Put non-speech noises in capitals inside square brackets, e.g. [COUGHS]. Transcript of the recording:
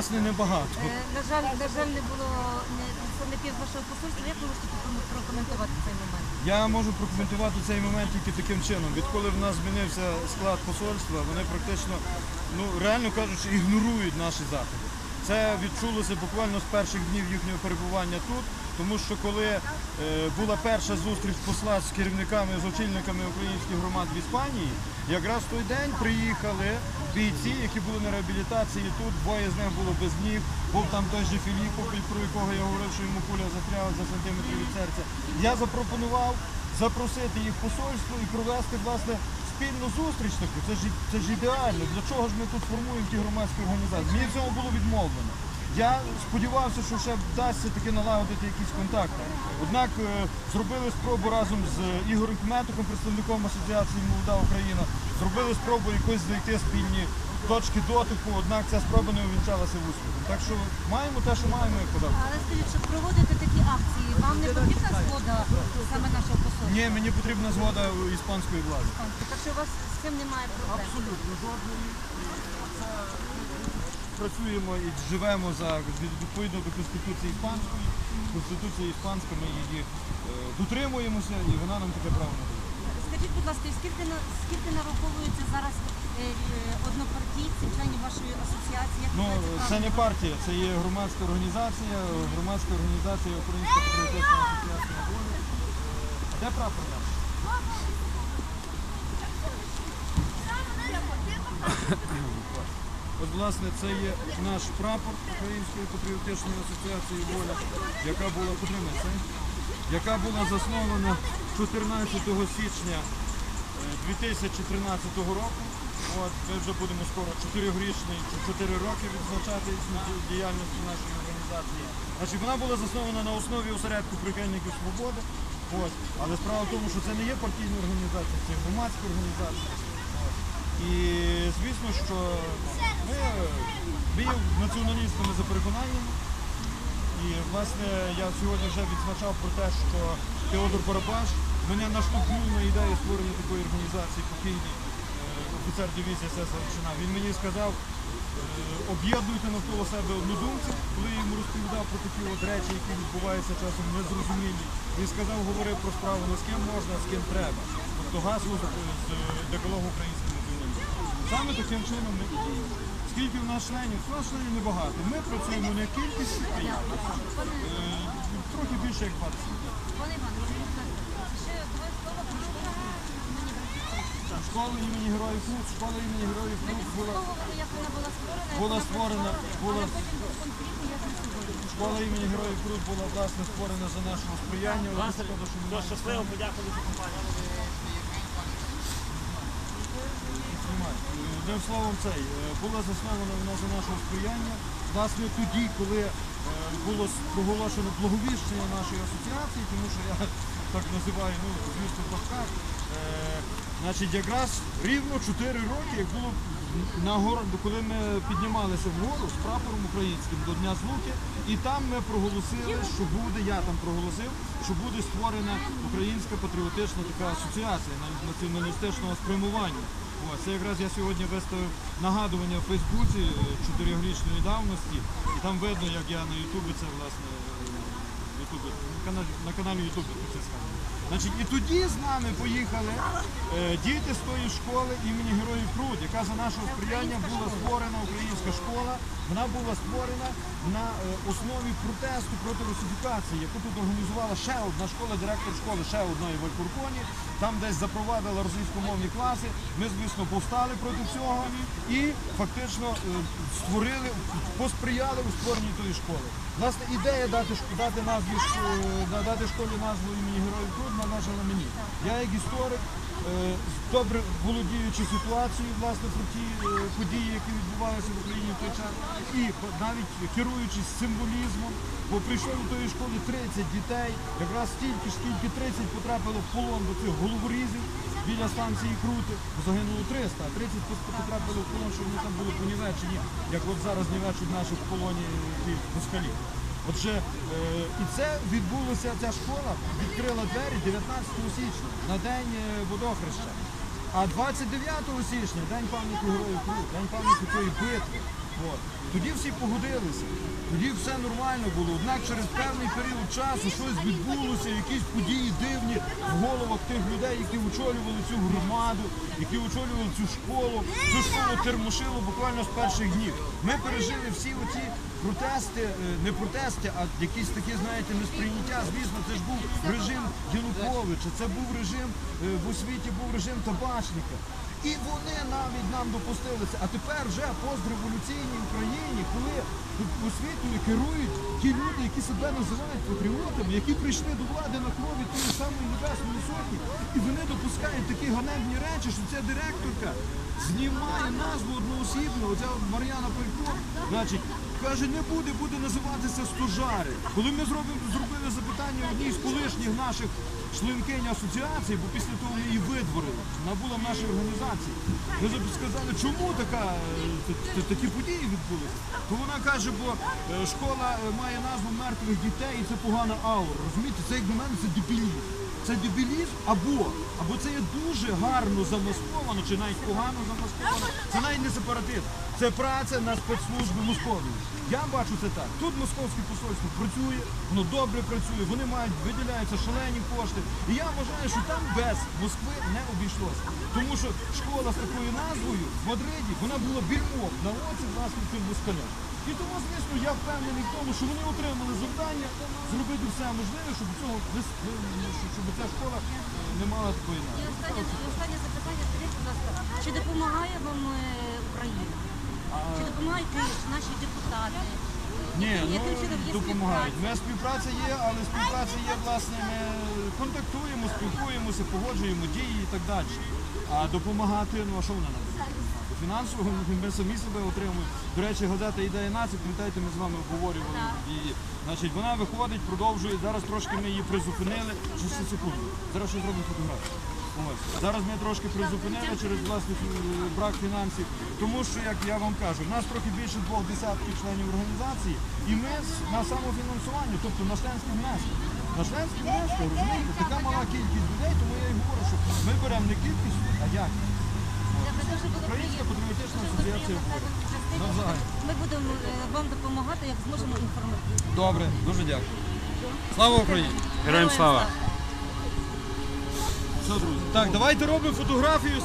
власне небагато. Е, На жаль, на жаль, не було не, представників вашого посольства. Як ви можете прокоментувати цей момент? Я можу прокоментувати цей момент тільки таким чином. Відколи в нас змінився склад посольства, вони практично, ну реально кажучи, ігнорують наші заходи. Це відчулося буквально з перших днів їхнього перебування тут, тому що коли е, була перша зустріч посла з керівниками, з очільниками українських громад в Іспанії, якраз в той день приїхали бійці, які були на реабілітації тут. Двоє з них було без ніг. Був там той же Філіппо, про якого я говорив, що йому куля застряла за сантиметр від серця. Я запропонував запросити їх посольство і провести власне спільну зустріч таку. Це ж це ж ідеально. Для чого ж ми тут формуємо ті громадські організації? Мені в цьому було відмовлено. Я сподівався, що ще вдасться таки налагодити якісь контакти. Однак е, зробили спробу разом з Ігорем Кметиком, представником асоціації Молода Україна, зробили спробу якось знайти спільні точки дотику, однак ця спроба не увінчалася в успіхом. Так що маємо те, що маємо, як казав. Але скажіть, щоб проводити такі акції, вам не потрібна згода саме нашого посольства? Ні, мені потрібна згода іспанської влади. Так що у вас з цим немає проблем? Абсолютно жодної. Працюємо і живемо за відповідно до Конституції іспанської. Конституція іспанська, ми її е, дотримуємося і вона нам таке право надає. Скажіть, будь ласка, скільки скільки нараховується зараз е, е, однопартійців, членів вашої асоціації? Як Ну, це не партія, це є громадська організація, громадська організація Українська патріотична асоціація волі. Де прапор наш? [COUGHS] От, власне, це є наш прапор Української патріотичної асоціації воля, яка була яка була заснована 14 січня е, 2013 року. От, ми вже будемо скоро 4-річний, 4 роки відзначати діяльності нашої організації. Значить, вона була заснована на основі осередку прихильників свободи. От. Але справа в тому, що це не є партійна організація, це громадська організація. І звісно, що ми, є націоналістами за переконанням. І власне я сьогодні вже відзначав про те, що Теодор Барабаш мене наштовхнув на ідею створення такої організації покійний е, офіцер дивізії СС Галичина. Він мені сказав, е, об'єднуйте навколо себе однодумців, коли я йому розповідав про такі от речі, які відбуваються часом незрозумілі. Він сказав, говорив про справу не з ким можна, а з ким треба. Тобто гасло з декалогу українського націоналізму. Саме таким чином ми і діємо. Скільки в нас членів? У нас членів небагато. Ми працюємо не кількістю, а якістю. Е, Трохи більше як 20. Пане Іване, скажіть, будь ласка, ще два слова про школу імені Братівця. Школа імені Героїв Крут, школа імені Героїв Крут була, була створена, Була школа імені Героїв Крут була власне створена за нашого сприяння. щасливо, подякую за компанію. Знімаю. Е, Одним словом, цей е, була заснована вона за нашого сприяння. Власне, тоді, коли е, було проголошено благовіщення нашої асоціації, тому що я [LAUGHS] так називаю, ну, звісно, в лапках, е, значить, якраз рівно 4 роки, як було на гору, коли ми піднімалися вгору з прапором українським до Дня Злуки, і там ми проголосили, що буде, я там проголосив, що буде створена українська патріотична така асоціація націоналістичного спрямування. Це якраз я сьогодні виставив нагадування в Фейсбуці е, чотирьохрічної давності, і там видно, як я на Ютубі це власне е, Ютубі, на каналі, Ютубі це сказано. Значить, і тоді з нами поїхали е, діти з тої школи імені Героїв Крут, яка за нашого сприяння була створена українська школа. Вона була створена на е, основі протесту проти русифікації, яку тут організувала ще одна школа, директор школи, ще одної в Алькурконі. Там десь запровадила російськомовні класи. Ми, звісно, повстали проти цього і фактично е, створили, посприяли у створенні тої школи. Власне, ідея дати, дати назві ш- е, дати школі назву імені Героїв Крут належала мені. Я як історик, е, добре володіючи ситуацією, власне, про ті е, події, які відбувалися в Україні в той час, і навіть керуючись символізмом, бо прийшов до тої школи 30 дітей, якраз стільки ж, скільки 30 потрапило в полон до цих головорізів біля станції Крути, загинуло 300, а 30 пос- потрапили в полон, що вони там були понівечені, як от зараз нівечуть наших в полоні ті москалі. Отже, е, і це відбулося, ця школа відкрила двері 19 січня на день е, водохреща. А 29 січня, день пам'яті героїв день пам'яті тої битви. Тоді всі погодилися, тоді все нормально було. Однак через певний період часу щось відбулося, якісь події дивні в головах тих людей, які очолювали цю громаду, які очолювали цю школу. Цю школу термошило буквально з перших днів. Ми пережили всі оці протести, е, не протести, а якісь такі, знаєте, несприйняття. Звісно, це ж був режим Януковича, це був режим е, в освіті, був режим табачника. І вони навіть нам допустилися. А тепер вже постреволюційній Україні, коли освітою керують ті люди, які себе називають патріотами, які прийшли до влади на крові тої самої небесної сотні, і вони допускають такі ганебні речі, що ця директорка знімає назву одноосібно, оця от Мар'яна Палько, значить, каже, не буде, буде називатися стожари. Коли ми зробимо, зробили запитання одній з колишніх наших членкинь асоціації, бо після того ми її видворили, вона була в нашій організації. Ми сказали, чому така, е, такі події відбулися? То вона каже, бо е, школа е, має назву мертвих дітей і це погана аура. Розумієте, це як до мене це дебілізм. Це дебілізм або, або це є дуже гарно замасковано, чи навіть погано замасковано. Це навіть не сепаратизм. Це праця на спецслужби Московії. Я бачу це так. Тут московське посольство працює, воно добре працює, вони мають, виділяються шалені кошти. І я вважаю, що там без Москви не обійшлося. Тому що школа з такою назвою в Мадриді вона була більмом на оці власне цим москалям. І тому, звісно, я впевнений в тому, що вони отримали завдання зробити все можливе, щоб цього щоб ця школа е, не мала такої І останнє, і останнє запитання, скажіть, будь ласка, чи допомагає вам е, Україна? Чи допомагають наші депутати? Ні, ну допомагають. У нас співпраця є, але співпраця є, власне, ми контактуємо, спілкуємося, погоджуємо дії і так далі. А допомагати, ну а що вона нам? Фінансово [LAUGHS] ми самі себе отримуємо. До речі, газета Ідея нації, пам'ятаєте, ми з вами обговорювали її. Значить, вона виходить, продовжує. Зараз трошки ми її призупинили. Ще секунду. Зараз ще зробимо фотографію. Ось. Зараз ми трошки призупинили через власне брак фінансів. Тому що, як я вам кажу, в нас трохи більше двох десятків членів організації, і ми на самофінансуванні, тобто на членські внески. На членські внески, розумієте, така мала кількість людей, тому я і говорю, що ми беремо не кількість, а якість. Це дуже було Українська приємно. патріотична Дуже асоціація приємно «Воля». стати частиною. Навзаєм. Ми будемо е, вам допомагати, як зможемо інформувати. Добре, дуже дякую. Слава Україні! Героям слава! Все, друзі. Так, давайте робимо фотографію.